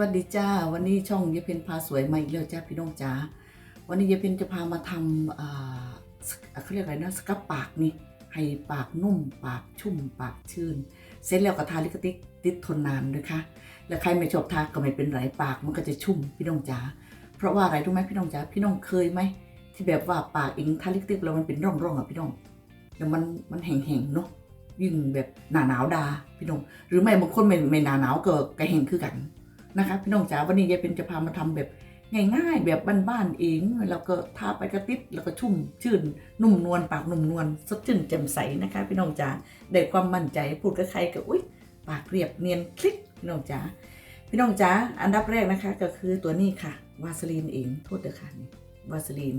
วัสดีจ้า วันนี้ช่องยายเพนพาสวยมาอีกแล้วจ้าพี่น้องจ้าวันนี้ยายเพนจะพามาทำเขาเรียกอะไรนะสครับปากนี่ให้ปากนุ่ม ปากชุ่ม ปากชื่น เสร็จแล้วก็ทาลิปติกติดทนนานด้วยค่ะแล้วใครไม่ชอบทาก็ไม่เป็นไรปากมันก็จะชุ่มพี่น้องจ๋าเพราะว่าอะไรรู้ไหมพี่น้องจ๋าพี่น้องเคยไหมที่แบบว่าปากเองทาลิปติกแล้วมันเป็นร่องๆอะพี่น้องแล้วมันมันแห้งๆเนาะยิ่งแบบหนาหนาวดาพี่น้องหรือไม่บางคนไม่ไม่หนาหนาวก็กระแห้งคือกัน นะคะพี่น้องจ๋าวันนี้ยายเป็นจะพามาทำแบบง่ายๆ แบบบ้านๆเองแล้วก็ทาไปกระติดแล้วก็ชุ่มชื่นนุ่มนวลปากนุ่มนวลสดชื่นแจ่มใสนะคะพี่น้องจ๋าได้ความมั่นใจพูดกับใครก็อุ้ยปากเรียบเนียนคลิกพี่น้องจ๋าพี่น้องจ๋าอันดับแรกนะคะก็คือตัวนี้ค่ะวาสลีนเองโทษเด้อค่ะนี่วาสลีน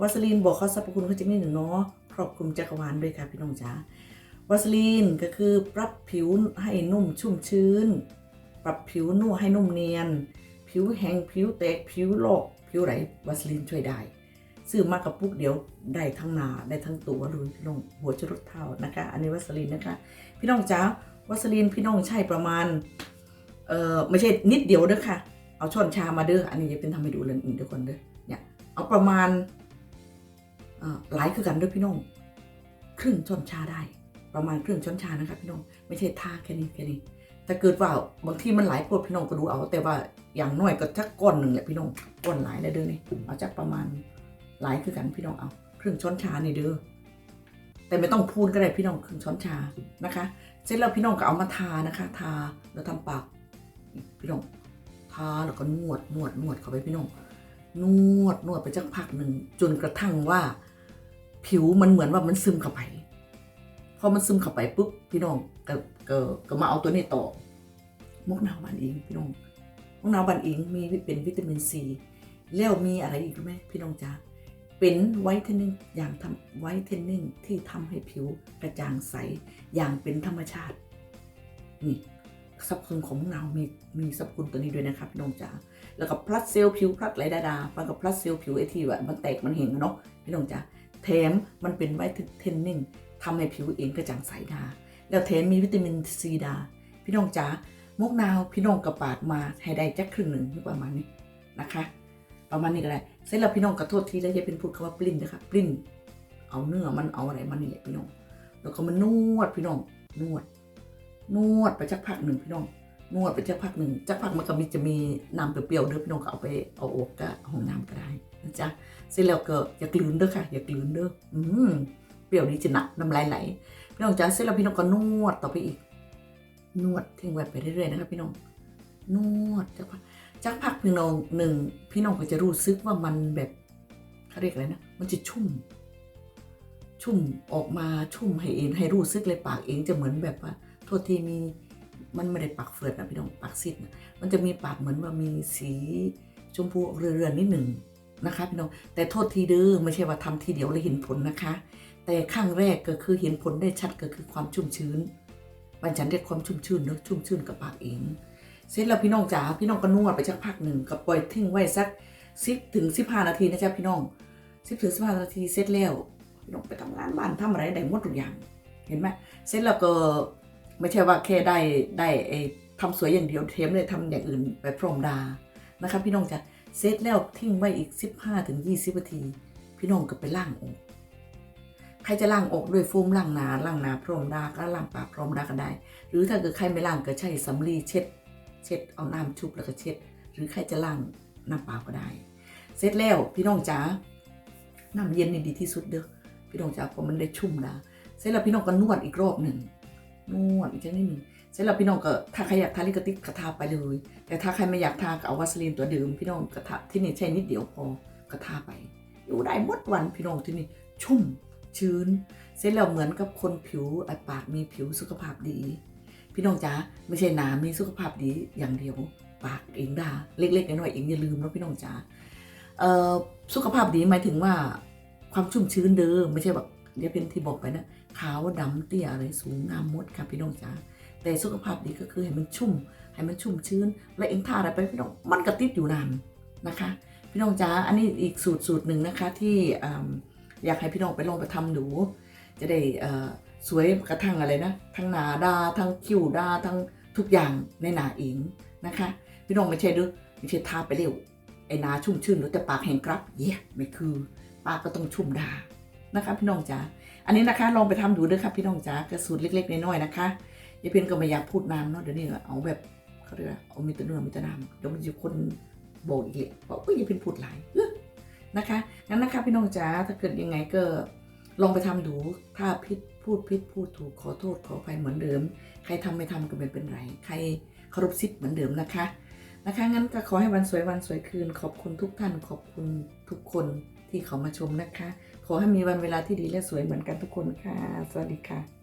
วาสลีนบอกเขาสรรพคุณเขาจะนิดหนึ่งเนาะครอบคลุมจักรวาลด้วยค่ะพี่น้องจ๋าวาสลีนก็คือปรับผิวให้นุ่มชุ่มชื้น ปรับผิวนุ่มให้นุ่มเนียน ผิวแห้งผิวแตกผิวลอกผิวไหลวาสลีนช่วยได้ซื้อมากับปุกเดียวได้ทั้งนาได้ทั้งตัวเลยพี่น้องหัวจรดเท้านะคะ อันนี้วาสลีนนะคะ พี่น้องจ๋าวาสลีนพี่น้องใช่ประมาณเออไม่ใช่นิดเดียวเด้อค่ะ เอาช้อนชามาเด้ออันนี้จะเป็นทำให้ดูเลยอีกเดี๋ยวคนเด้อเนี่ยเอาประมาณอ่อหลายคือกันเด้อพี่น้องครึ่งช้อนชาได้ ประมาณครึ่งช้อนชานะคะพี่น้องไม่ใช่ทาแค่นี้แค่นี้ ถ้าเกิดว่าบางที่มันหลายพวดพี่น้องก็ดูเอา แต่ว่าอย่างน้อยก็จักก้อนหนึ่งแหละพี่น้องก้อนหลายแล้วเด้อนี่เอาจักประมาณหลายคือกันพี่น้องเอาครึ่งช้อนชานี่เด้อแต่ไม่ต้องพูนก็ได้พี่น้องครึ่งช้อนชานะคะ เสร็จแล้วพี่น้องก็เอามาทานะคะ ทาแล้วทำปากพี่น้องทาแล้วก็นวดนวดนวดเข้าไปพี่น้องนวดนวดไปจักพักหนึ่งจนกระทั่งว่า ผิวมันเหมือนว่ามันซึมเข้าไป พอมันซึมเข้าไปปุ๊บพี่น้องก็ก็ก็มาเอาตัวนี้ต่อมกนาวบานอิงพี่น้องมกนาวบานอิงมีเป็นวิตามินซีแล้วมีอะไรอีกรู้ไหมพี่น้องจ๋าเป็นไวท์เทนนิ่งอย่างทำไวท์เทนนิ่งที่ทำให้ผิวกระจ่างใสอย่างเป็นธรรมชาตินี่สรรพคุณของมะนาวมีมีสรรพคุณตัวนี้ด้วยนะครับพี่น้องจ๋าแล้วก็พลัดเซลล์ผิวพลัดไหลดาดามันกับพลัดเซลล์ผิวไอทีแบบมันแตกมันเห็นเนาะพี่น้องจ๋าแถมมันเป็นไวท์เทนนิ่ง ทำให้ผิวเองกระจ่างใสดา แล้วแถมมีวิตามินซีดา พี่น้องจ๋ามกนาวพี่น้องกระปาดมาให้ได้จักครึ่งหนึ่งประมาณนี้นะคะ ประมาณนี้ก็ได้เสร็จแล้วพี่น้องกระโทษทีแล้วจะเป็นพูดคำว่าปลิ้นนะคะปลิ้น เอาเนื้อมันเอาอะไรมันนี่แหละพี่น้อง แล้วก็มานวดพี่น้องนวด นวดไปจักพักหนึ่งพี่น้องนวดไปจักพักหนึ่งจักพักมันก็มีจะมีน้ำเปรี้ยวๆเด้อพี่น้องก็เอาไปเอาอกก็ห้องน้ำก็ได้นะจ๊ะเสร็จแล้วก็อย่ากลืนเด้อค่ะ อย่ากลืนเด้ออืม เปรี้ยวดีจะหนักน้ำลายไหลพี่น้องจ๋าเสร็จแล้วพี่น้องก็นวดต่อไปอีก นวดทิ้งไว้ไปเรื่อยๆนะครับพี่น้องนวดจักพักจักพักพี่น้องหนึ่งพี่น้องก็จะรู้สึกว่ามันแบบเขาเรียกอะไรนะมันจะชุ่ม ชุ่มออกมาชุ่มให้เองให้รู้สึกเลยปากเองจะเหมือนแบบว่าโทษทีมีมันไม่ได้ปากเฟือดนะพี่น้องปากซิดนะมันจะมีปากเหมือนว่ามีสีชมพูออเรือนๆนิดหนึ่งนะคะพี่น้องแต่โทษทีเด้อไม่ใช่ว่าทำทีเดียวแล้วเห็นผลนะคะ แต่ข้างแรกก็คือเห็นผลได้ชัดก็คือความชุ่มชื้นบันฉันเรียกความชุ่มชื้นเนอะชุ่มชื้นกับปากเองเสร็จแล้วพี่น้องจ๋าพี่น้องก็นวดไปสักพักหนึ่งก็ปล่อยทิ้งไว้สักสิบถึงสิบห้านาทีนะจ๊ะพี่น้องสิบถึงสิบห้านาทีเสร็จแล้วพี่น้องไปทำงานบ้านทำอะไรได้หมดทุกอย่าง เห็นไหมเสร็จแล้วก็ไม่ใช่ว่าแค่ได้ได้ไอ้ทำสวยอย่างเดียวเทมเลยทำอย่างอื่นไปพรมดานะคะพี่น้องจ๋าเสร็จแล้วทิ้งไว้อีก15ถึง20นาที พี่น้องก็ไปล้างอก ครจะล้างอกด้วยโฟมล้างหนาล้างหนาพรมดาก็ล้างปากพรมดาก็ได้ หรือถ้าเกิดใครไม่ล้างก็ใช้สำลีเช็ด เช็ดเอาน้ำชุบแล้วก็เช็ด หรือใครจะล้างน้ำเปล่าก็ได้ เสร็จแล้วพี่น้องจ๋าน้ำเย็นนี่ดีที่สุดเด้อพี่น้องจ๋าเพราะมันได้ชุ่มดาเสร็จแล้วพี่น้องก็นวดอีกรอบหนึ่งนวดอีกจังนิดหนึ่งเสร็จแล้วพี่น้องก็ถ้าใครอยากทาลิปติกก็ทาไปเลย แต่ถ้าใครไม่อยากทาก็เอาวาสลีนตัวเดิมพี่น้องก็ทาที่นี่ใช้นิดเดียวพอก็ทาไป อยู่ได้หมดวันพี่น้องที่นี่ชุ่ม ชื้น เสร็จแล้วเหมือนกับคนผิวอปากมีผิวสุขภาพดี พี่น้องจ๋าไม่ใช่หนามีสุขภาพดีอย่างเดียว ปากเองด่าเล็กๆน้อยๆเองอย่าลืมนะพี่น้องจ๋าเออสุขภาพดีหมายถึงว่าความชุ่มชื้นเดิมไม่ใช่แบบเดี๋ยวเป็นที่บอกไปนะขาวดำเตี้ยอะไรสูงงามมดค่ะพี่น้องจ๋าแต่สุขภาพดีก็คือให้มันชุ่ม ให้มันชุ่มชื้น และเองทาอะไรไปพี่น้องมันกระติดอยู่นานนะคะ พี่น้องจ๋าอันนี้อีกสูตรสูตรหนึ่งนะคะที่ อยากให้พี่น้องไปลองไปทำดู จะได้สวยกระทั่งอะไรนะ ทั้งหนาดา ทั้งคิ้วดา ทั้งทุกอย่างในหนาเองนะคะ พี่น้องไม่ใช่ด้อไม่ใช่ทาไปเร็ว ไอ้หนาชุ่มชื่นหรือแต่ปากแห้งกรับเยี่ยไม่คือ ปากก็ต้องชุ่มดานะคะพี่น้องจ๋า อันนี้นะคะลองไปทำดูด้อครับพี่น้องจ๋ากระสูตรเล็กๆน้อยๆนะคะยายเพียนก็ไม่อยากพูดนานเนาะเดี๋ยวนี้เอาแบบเขาเรียกเอามีแต่เนื้อมีแต่น้ำเดี๋ยวมันจะคนบอกอีกเลยบอกว่ายายเพียนพูดหลายเออ นะคะงั้นนะคะพี่น้องจ๋าถ้าเกิดยังไงก็ลองไปทำดูถ้าพิษพูดพิษพูดถูกขอโทษขออภัยเหมือนเดิม ใครทำไม่ทำก็ไม่เป็นไร ใครเคารพสิทธิ์เหมือนเดิมนะคะนะคะงั้นก็ขอให้วันสวยวันสวยคืน ขอบคุณทุกท่านขอบคุณทุกคนที่เขามาชมนะคะ ขอให้มีวันเวลาที่ดีและสวยเหมือนกันทุกคนค่ะ สวัสดีค่ะ